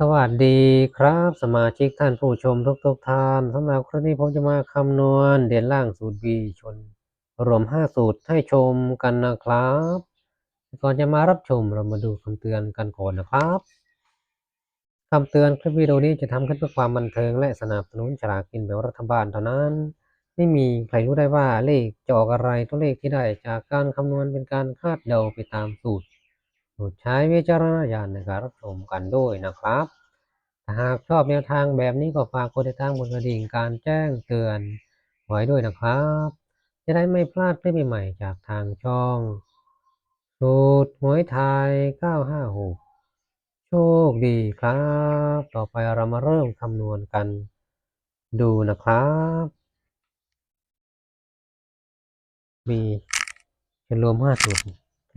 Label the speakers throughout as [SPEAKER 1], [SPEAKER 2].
[SPEAKER 1] สวัสดีครับ สมาชิกท่านผู้ชมทุกๆท่านสำหรับครั้งนี้ผมจะมาคำนวณเด่นล่างสูตร b ชน รวม 5 สูตรให้ชมกันนะครับ ก่อนจะมารับชมเรามาดูคำเตือนกันก่อนนะครับคำเตือนคลิปวิดีโอนี้จะทำขึ้นเพื่อความบันเทิงและสนับสนุนฉลากกินแบบรัฐบาลเท่านั้น ไม่มีใครรู้ได้ว่าเลขจะออกอะไรตัวเลขที่ได้จากการคำนวณเป็นการคาดเดาไปตามสูตร โปรดใช้วิจารณญาณในการรับชมกันด้วยนะครับ หากชอบแนวทางแบบนี้ก็ฝากกดติดตามบนกระดิ่งการแจ้งเตือนไว้ด้วยนะครับ จะได้ไม่พลาดคลิปใหม่ๆจากทางช่อง สูตรหวยไทย 956 โชคดีครับ ต่อไปเรามาเริ่มคำนวณกันดูนะครับ มีจะรวม5สูตร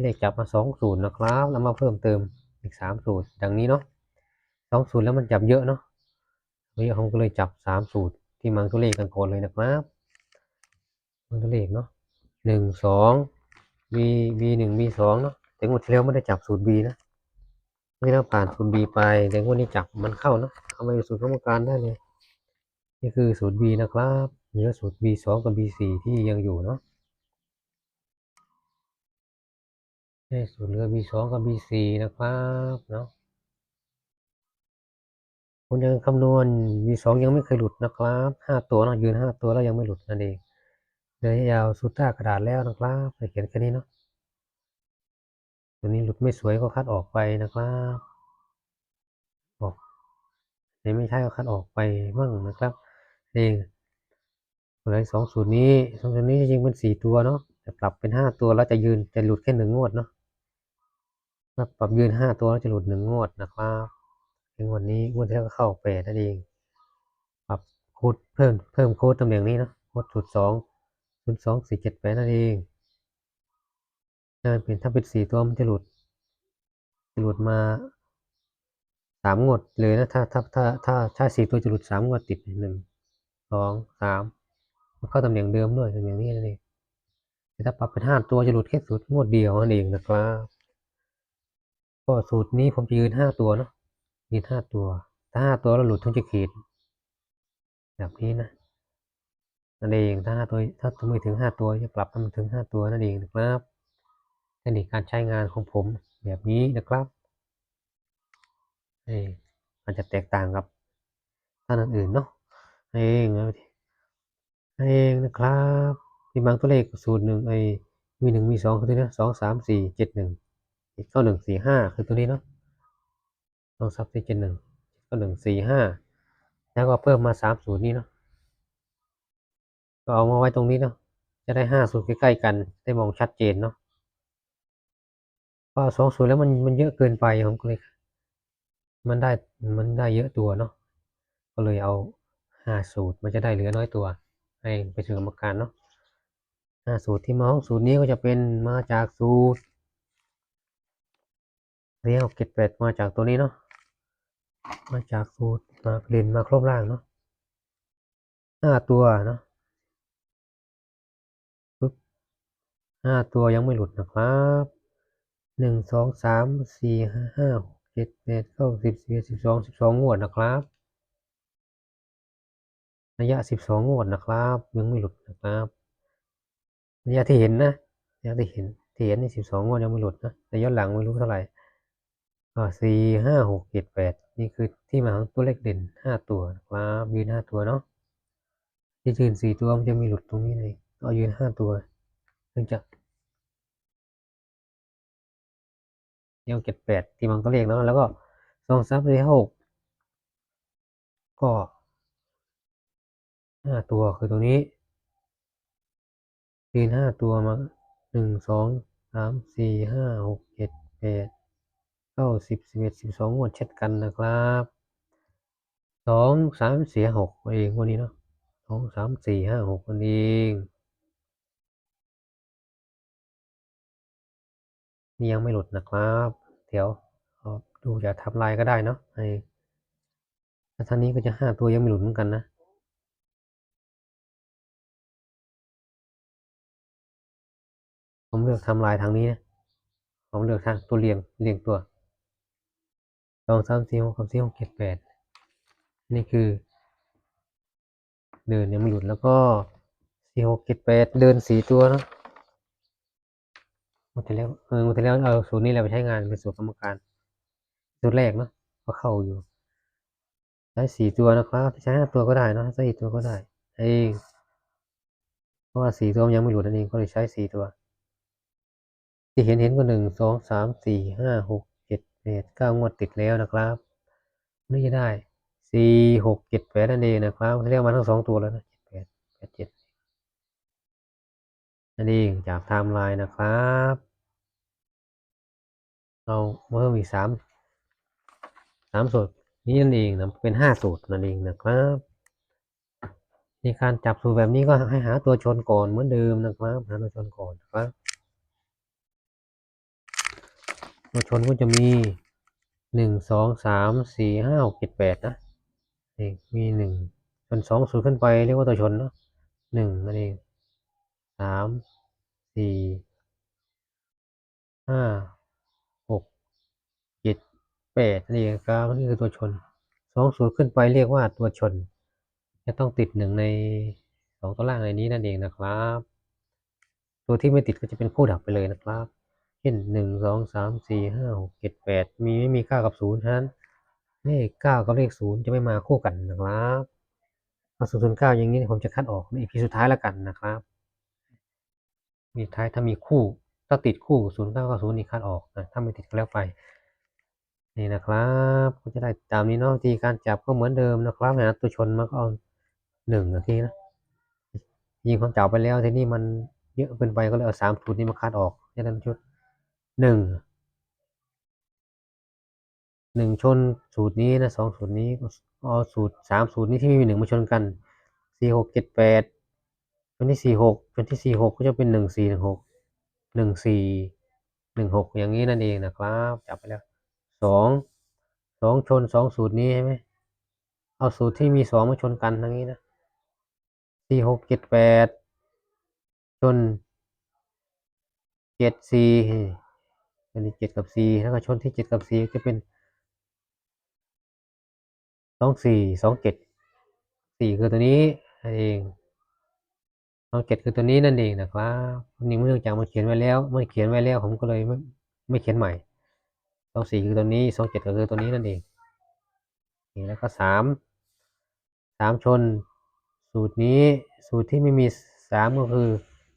[SPEAKER 1] เลขจับมา2สูตรนะครับแล้วมาเพิ่มเติมอีก3สูตรดังนี้เนาะ2สูตรแล้วมันจับเยอะเนาะวันนี้ผมก็เลยจับ3สูตรที่มังตัวเลขกันก่อนเลยนะครับมังตัวเลขเนาะ1 2 b b 1 b 2เนาะแต่งวดที่แล้วไม่ได้จับสูตร b นะไม่ได้ผ่านสูตร b ไปแต่งวดนี้จับมันเข้าเนาะเข้ามาอยู่สูตรกรรมการได้เลย นี่คือสูตร b นะครับเหลือสูตร b 2กับ b 4ที่ยังอยู่เนาะ ให้สูตรเรือ B2 กับ B4 นะครับเนาะผมยังคำนวณ B2 ยังไม่เคยหลุดนะครับห้าตัวเนาะยืนห้าตัวแล้วยังไม่หลุดนั่นเองเดินยาวสุดท่ากระดาษแล้วนะครับจะเขียนแค่นี้เนาะตัวนี้หลุดไม่สวยก็คัดออกไปนะครับออกนี่ไม่ใช่ก็คัดออกไปมั่งนะครับเองเหลือสองสูตรนี้สองสูตรนี้จริงๆเป็นสี่ตัวเนาะแต่ปรับเป็นห้าตัวแล้วจะยืนจะหลุดแค่หนึ่งงวดเนาะ ปรับยืนห้าตัวแล้วจะหลุดหนึ่งงวดนะครับในงวดนี้งวดที่แล้วก็เข้าแปดนั่นเองปรับโค้ดเพิ่มเพิ่มโค้ดตำแหน่งนี้นะโค้ดสูตรสองศูนย์สองสี่เจ็ดแปดนั่นเองถ้าเป็นถ้าเป็นสี่ตัวมันจะหลุดจะหลุดมาสามงวดเลยนะถ้าถ้าถ้าถ้าถ้าสี่ตัวจะหลุดสามงวดติดหนึ่งสองสามเข้าตำแหน่งเดิมด้วยตำแหน่งนี้นั่นเองแต่ถ้าปรับเป็นห้าตัวจะหลุดแค่สูตรงวดเดียวนั่นเองนะครับ ก็สูตรนี้ผมจะยืนห้าตัวเนาะยืนห้าตัว ถ้าห้าตัวแล้วหลุดทุกจะขีด แบบนี้นะนั่นเองถ้าห้าตัวถ้าไม่ถึงห้าตัวจะปรับให้มันถึงห้าตัวนั่นเองนะครับเทคนิคการใช้งานของผมแบบนี้นะครับเอมันจะแตกต่างกับท่านอื่นเนาะเองเองนะครับที่บางตัวเลขสูตรหนึ่งไอ้มีหนึ่งมีสองคือตัวนี้สองสามสี่เจ็ดหนึ่ง เก้าหนึ่งสี่ห้าคือตัวนี้เนาะสองสามสี่เจ็ดหนึ่งเก้าหนึ่งสี่ห้าแล้วก็เพิ่มมาสามสูตรนี้เนาะก็เอามาไว้ตรงนี้เนาะจะได้ห้าสูตรใกล้ๆกัน ได้มองชัดเจนเนาะพอสองสูตรแล้วมันมันเยอะเกินไปผมก็เลยมันได้มันได้เยอะตัวเนาะก็เลยเอาห้าสูตรมันจะได้เหลือน้อยตัว ให้ไปถึงกรรมการเนาะห้าสูตรที่มาของสูตรนี้ก็จะเป็นมาจากสูตร เรียกเก็ดแปดมาจากตัวนี้เนาะมาจากสูตรมาเรียนมาครบล่างเนาะห้าตัวเนาะปึ๊บห้าตัวยังไม่หลุดนะครับหนึ่งสองสามสี่ห้าห้าหกเจ็ดแปดเก้าสิบสิบเอ็ดสิบสองสิบสองงวดนะครับ ระยะสิบสองงวดนะครับ ยังไม่หลุดนะครับระยะที่เห็นนะระยะที่เห็นที่เห็นในสิบสองงวดยังไม่หลุดนะแต่ย้อนหลังไม่รู้เท่าไหร่ สี่ห้าหกเจ็ดแปดนี่คือที่มาของตัวเลขเด่นห้าตัวครับยืนห้าตัวเนาะที่ยืนสี่ตัวมันจะมีหลุดตรงนี้เลยเอายืนห้าตัวถึงจะเดียวเจ็ดแปดที่มันตัวเลขเนาะแล้วก็สองสามสี่หกก็ห้าตัวคือตัวนี้ยืนห้าตัวมาหนึ่งสองสามสี่ห้าหกเจ็ดแปด เก้าสิบสิบเอ็ดสิบสองงวดเช่นกันนะครับสองสามสี่หกเองวันนี้เนาะสองสามสี่ห้าหกวันเองนี่ยังไม่หลุดนะครับ เดี๋ยวดูจะทำลายก็ได้เนาะไอ้ท่านี้ก็จะห้าตัวยังไม่หลุดเหมือนกันนะผมเลือกทำลายทางนี้นะผมเลือกทางตัวเรียงเรียงตัว องสามสี่หกสี่หกเจ็ดแปดนี่คือ เดินยังไม่หลุดแล้วก็สี่หกเจ็ดแปดเดินสี่ตัวเนอะหมดที่แล้วเออหมดที่แล้วเอาสูตรนี้แหละไปใช้งานเป็นสูตรกรรมการสูตรแรกเนาะก็เข้าอยู่ใช้สี่ตัวนะครับใช้ห้าตัวก็ได้เนอะใช้สี่ตัวก็ได้เองเพราะว่าสี่ตัวมันยังไม่หลุดนั่นเองก็เลยใช้สี่ตัว ที่เห็นเห็นก็หนึ่งสองสามสี่ห้าหก เจ็ดเก้างวดติดแล้วนะครับนี่จะได้สี่หกเจ็ดแปดนั่นเองนะครับเรียกมาทั้งสองตัวแล้วนะเจ็ดแปดแปดเจ็ดนั่นเองจากไทม์ไลน์นะครับเราเพิ่มอีกสามสามสูตรนี้นั่นเองนะเป็นห้าสูตรนั่นเองนะครับในการจับสูตรแบบนี้ก็ให้หาตัวชนก่อนเหมือนเดิมนะครับหาตัวชนก่อนนะครับ ตัวชนก็จะมีหนึ่งสองสามสี่ห้าหกเจ็ดแปดนะนี่มีหนึ่งชนสองสูตรขึ้นไปเรียกว่าตัวชนเนาะหนึ่งนั่นเองสามสี่ห้าหกเจ็ดแปดนี่ครับนี่คือตัวชนสองสูตรขึ้นไปเรียกว่าตัวชน จะต้องติดหนึ่งในสองตัวล่างในนี้นั่นเองนะครับ ตัวที่ไม่ติดก็จะเป็นคู่ดับไปเลยนะครับ เช่นหนึ่งสองสามสี่ห้าหกเจ็ดแปดมีไม่มีเก้ากับศูนย์ฉะนั้นเลขเก้ากับเลขศูนย์จะไม่มาคู่กันนะครับเอาศูนย์ศูนย์เก้าอย่างนี้ผมจะคัดออกในอีพีสุดท้ายแล้วกันนะครับ มีท้ายถ้ามีคู่ถ้าติดคู่ศูนย์เก้ากับศูนย์นี่คัดออกนะถ้าไม่ติดก็แล้วไปนี่นะครับก็จะได้ตามนี้เนาะวิธีการจับก็เหมือนเดิมนะครับนะตัวชนมันก็เอาหนึ่งนาทีนะยิงความจับไปแล้วทีนี้มันเยอะเกินไปก็เลยเอาสามชุดนี้มาคัดออกแค่นั้นชุด หนึ่งหนึ่งชนสูตรนี้นะสองสูตรนี้เอาสูตรสามสูตรนี้ที่ม่มีหนึ่งมาชนกันสี่หกเจ็ดแปดชนที่สี่หกชนที่สี่หกก็จะเป็นหนึ่งสี่หนึ่งหกหนึ่งสี่หนึ่งหกอย่างนี้นั่นเองนะครับจับไปแล้วสองสองชนสองสูตรนี้ใช่ไหมเอาสูตรที่มีสองมาชนกันทั้งนี้นะสี่หกเจ็ดแปดชนเจ็ดสี่ อันนี้เจ็ดกับสี่แล้วก็ชนที่เจ็ดกับสี่จะเป็นสองสี่สองเจ็ดสี่คือตัวนี้นั่นเองสองเจ็ดคือตัวนี้นั่นเองนะครับนี่เนื่องจากมันเขียนไว้แล้วมันเขียนไว้แล้วผมก็เลยไม่ไม่เขียนใหม่สองสี่คือตัวนี้สองเจ็ดก็คือตัวนี้นั่นเองนี่แล้วก็สามสามชนสูตรนี้สูตรที่ไม่มีสามก็คือ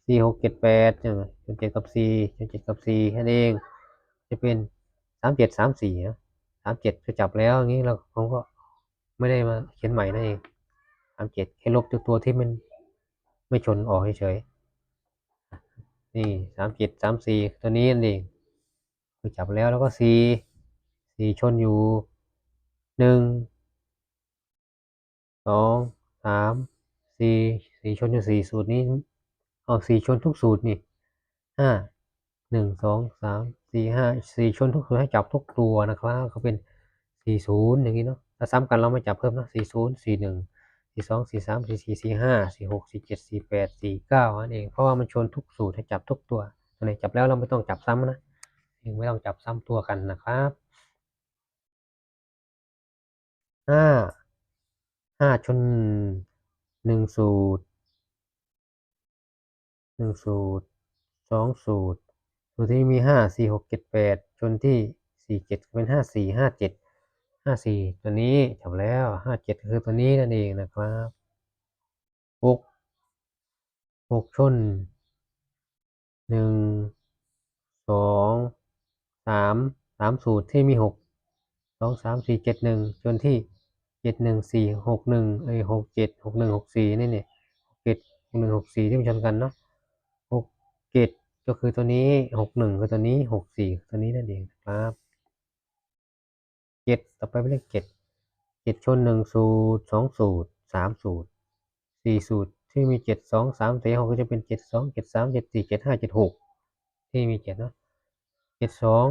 [SPEAKER 1] สี่หกเจ็ดแปดจนเจ็ดกับสี่จนเจ็ดกับสี่นั่นเอง จะเป็นสามเจ็ดสามสี่นะสามเจ็ดจะจับแล้วอย่างนี้เราผมก็ไม่ได้มาเขียนใหม่นั่นเองสามเจ็ดแค่ลบตัวที่มันไม่ชนออกเฉยๆนี่สามเจ็ดสามสี่ตัวนี้นั่นเองคือจับแล้วแล้วก็สี่สี่ชนอยู่หนึ่งสองสามสี่สี่ชนอยู่สี่สูตรนี้เอาสี่ชนทุกสูตรนี่ห้าหนึ่งสองสาม สี่ห้าสี่ชนทุกสูตรให้จับทุกตัวนะครับเขาเป็นสี่ศูนย์อย่างนี้เนาะถ้าซ้ำกันเราไม่จับเพิ่มนะสี่ศูนย์สี่หนึ่งสี่สองสี่สามสี่สี่สี่ห้าสี่หกสี่เจ็ดสี่แปดสี่เก้านั่นเองเพราะว่ามันชนทุกสูตรให้จับทุกตัวตัวไหนจับแล้วเราไม่ต้องจับซ้ำนะเองไม่ต้องจับซ้ำตัวกันนะครับห้าห้าชนหนึ่งสูตรหนึ่งสูตรสองสูตร สูตรที่มีห้าสี่หกเจ็ดแปดชนที่สี่เจ็ดเป็นห้าสี่ห้าเจ็ดห้าสี่ตัวนี้จบแล้วห้าเจ็ดคือตัวนี้นั่นเองนะครับหกหกชนหนึ่งสองสามสามสูตรที่มีหกสองสามสี่เจ็ดหนึ่งจนที่เจ็ดหนึ่งสี่หกหนึ่งเอ้ยหกเจ็ดหกหนึ่งหกสี่นี่เนี่ยหกเจ็ดหกหนึ่งหกสี่ที่มันชนกันเนาะหกเจ็ด ก็คือตัวนี้หกหนึ่งคือตัวนี้หกสี่ตัวนี้นั่นเองครับเจ็ดต่อไปเป็นเลขเจ็ดเจ็ดชนหนึ่งสูตรสองสูตรสามสูตรสี่สูตรที่มีเจ็ดสองสามสี่หกก็จะเป็นเจ็ดสองเจ็ดสามเจ็ดสี่เจ็ดห้าเจ็ดหกที่มีเจ็ดเนาะเจ็ดสอง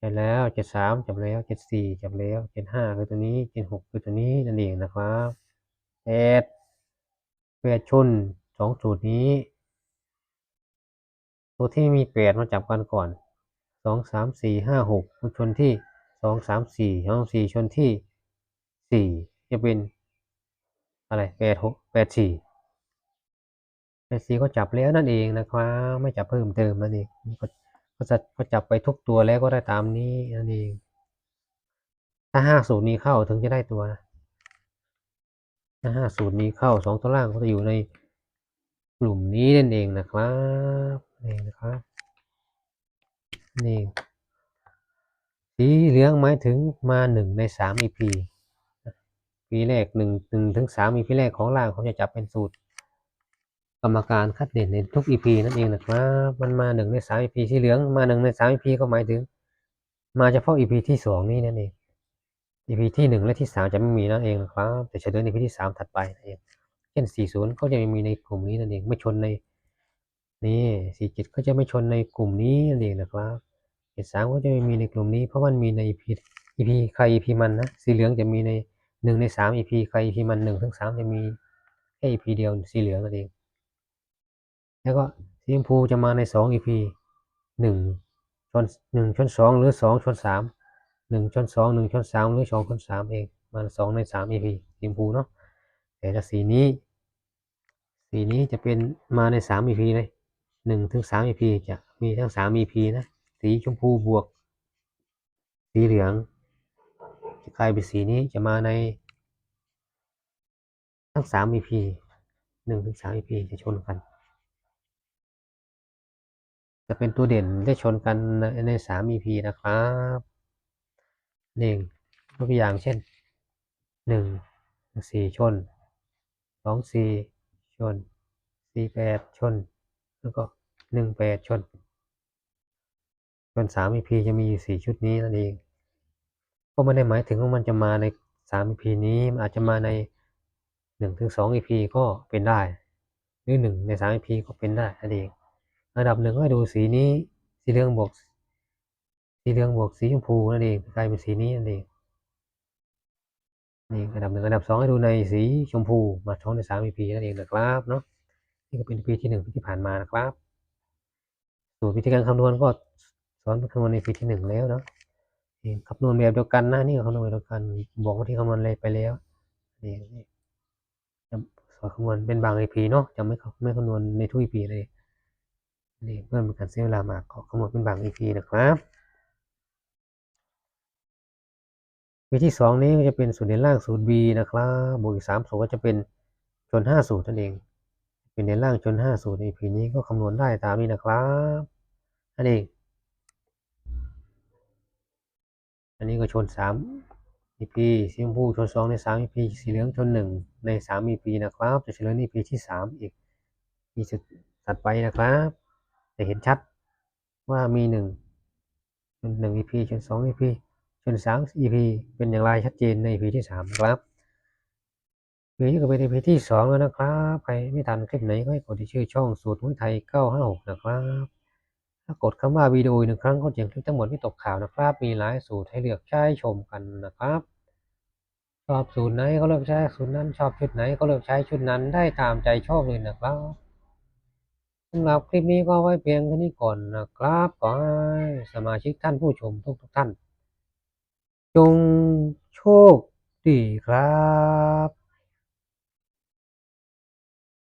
[SPEAKER 1] จับแล้วเจ็ดสามจับแล้วเจ็ดสี่จับแล้วเจ็ดห้าคือตัวนี้เจ็ดหกคือตัวนี้นั่นเองนะครับแปดแปดชนสองสูตรนี้ ตัวที่มีแปดมาจับกันก่อนสองสามสี่ห้าหกชนที่สองสามสี่สองสี่ชนที่สี่จะเป็นอะไรแปดหกแปดสี่แปดสี่ก็จับแล้วนั่นเองนะครับ ไม่จับเพิ่มเติมนั่นเองก็ก็จะก็จับไปทุกตัวแล้วก็ได้ตามนี้นั่นเอง ถ้าห้าสูตรนี้เข้าถึงจะได้ตัวนะถ้าห้าสูตรนี้เข้าสองตัวล่างก็จะอยู่ในกลุ่มนี้นั่นเองนะครับ นี่นะครับนี่สีเหลืองหมายถึงมาหนึ่งในสาม EP ปีแรกหนึ่งหนึ่งถึงสาม EP แรกของล่างเขาจะจับเป็นสูตร กรรมการคัดเด่นในทุก EP นั่นเองนะครับมันมาหนึ่งในสาม EP สีเหลืองมาหนึ่งในสาม EP ก็หมายถึง มาเฉพาะ EP ที่สองนี้นั่นเอง EP ที่หนึ่งและที่สามจะไม่มีนั่นเองนะครับแต่จะเดิน EP ที่สามถัดไปนั่นเองเช่นสี่ศูนย์ก็จะไม่มีในกลุ่มนี้นั่นเองไม่ชนใน นี่สี่เจ็ดก็จะไม่ชนในกลุ่มนี้เองนะครับเจ็ดสามก็จะไม่มีในกลุ่มนี้ เพราะมันมีใน EP EP ใคร EP มันนะสีเหลืองจะมีในหนึ่งในสาม EP ใคร EP มันหนึ่งถึงสามจะมีแค่ EP เดียวสีเหลืองนั่นเอง แล้วก็สีชมพูจะมาในสอง EP หนึ่งชนหนึ่งชนสองหรือสองชนสามหนึ่งชนสองหนึ่งชนสามหรือสองชนสามเองมาสองในสาม EP สีชมพูเนาะแต่ถ้าสีนี้ สีนี้จะเป็นมาในสาม EP เลย หนึ่งถึงสาม EP จะมีทั้งสาม EP นะ สีชมพูบวก สีเหลือง จะกลายเป็นสีนี้จะมาใน ทั้งสาม EP หนึ่งถึงสาม EP จะชนกัน จะเป็นตัวเด่นได้ชนกันในสาม EP นะครับหนึ่งตัวอย่างเช่นหนึ่งสี่ชนสองสี่ชนสี่แปดชน แล้วก็หนึ่งแปดชนชนสาม EP จะมีอยู่สี่ชุดนี้นั่นเองก็ไม่ได้หมายถึงว่ามันจะมาในสาม EP นี้มันอาจจะมาในหนึ่งถึงสอง EP ก็เป็นได้ หรือหนึ่งในสาม EP ก็เป็นได้นั่นเองอันดับหนึ่งก็ให้ดูสีนี้สีเหลืองบวกสีเหลืองบวกสีชมพูนั่นเองกลายเป็นสีนี้นั่นเองนี่อันดับหนึ่งอันดับสองให้ดูในสีชมพูมาช่องในสาม EP นั่นเองนะครับเนาะ นี่ก็เป็น EP ที่หนึ่งที่ผ่านมานะครับ สูตรวิธีการคำนวณก็สอนคำนวณใน EP ที่หนึ่งแล้วเนาะคำนวณแบบเดียวกันนะนี่ก็คำนวณแบบเดียวกัน บอกว่าที่คำนวณอะไรไปแล้วนี่สอนคำนวณเป็นบาง EP เนาะจะไม่ไม่คำนวณในทุก EP เลยนี่เพื่อเป็นการเสียเวลามากก็คำนวณเป็นบาง EP นะครับวิธีสองนี้ก็จะเป็นสูตรเด่นล่างสูตร B นะครับบวกอีกสามสูตรก็จะเป็นชนห้าสูตรนั่นเอง เป็นเด่นล่างชนห้าสูตร EP นี้ก็คำนวณได้ตามนี้นะครับนั่นเองอันนี้ก็ชนสาม EP สีชมพูชนสองในสาม EP สีเหลืองชนหนึ่งในสาม EP นะครับ จะเฉลยใน EP ที่สามอีกมีจุดถัดไปนะครับ จะเห็นชัดว่ามีหนึ่งชนหนึ่ง EP ชนสอง EP ชนสาม EP เป็นอย่างไรชัดเจนใน EP ที่สามนะ ครับ EP นี้ก็เป็น EP ที่สองแล้วนะครับใครไม่ทันคลิปไหนก็ให้กดที่ชื่อช่องสูตรมวยไทย 956 นะครับ ถ้ากดคำว่าวิดีโอหนึ่งครั้งก็จะคลิปทั้งหมดไม่ตกข่าวนะครับ มีหลายสูตรให้เลือกใช้ชมกันนะครับชอบสูตรไหนก็เลือกใช้สูตรนั้น ชอบชุดไหนก็เลือกใช้ชุดนั้นได้ตามใจชอบเลยนะครับสำหรับคลิปนี้ก็ไว้เพียงเท่านี้ก่อนนะครับขอให้สมาชิกท่านผู้ชมทุกทุกท่าน จงโชคดีครับ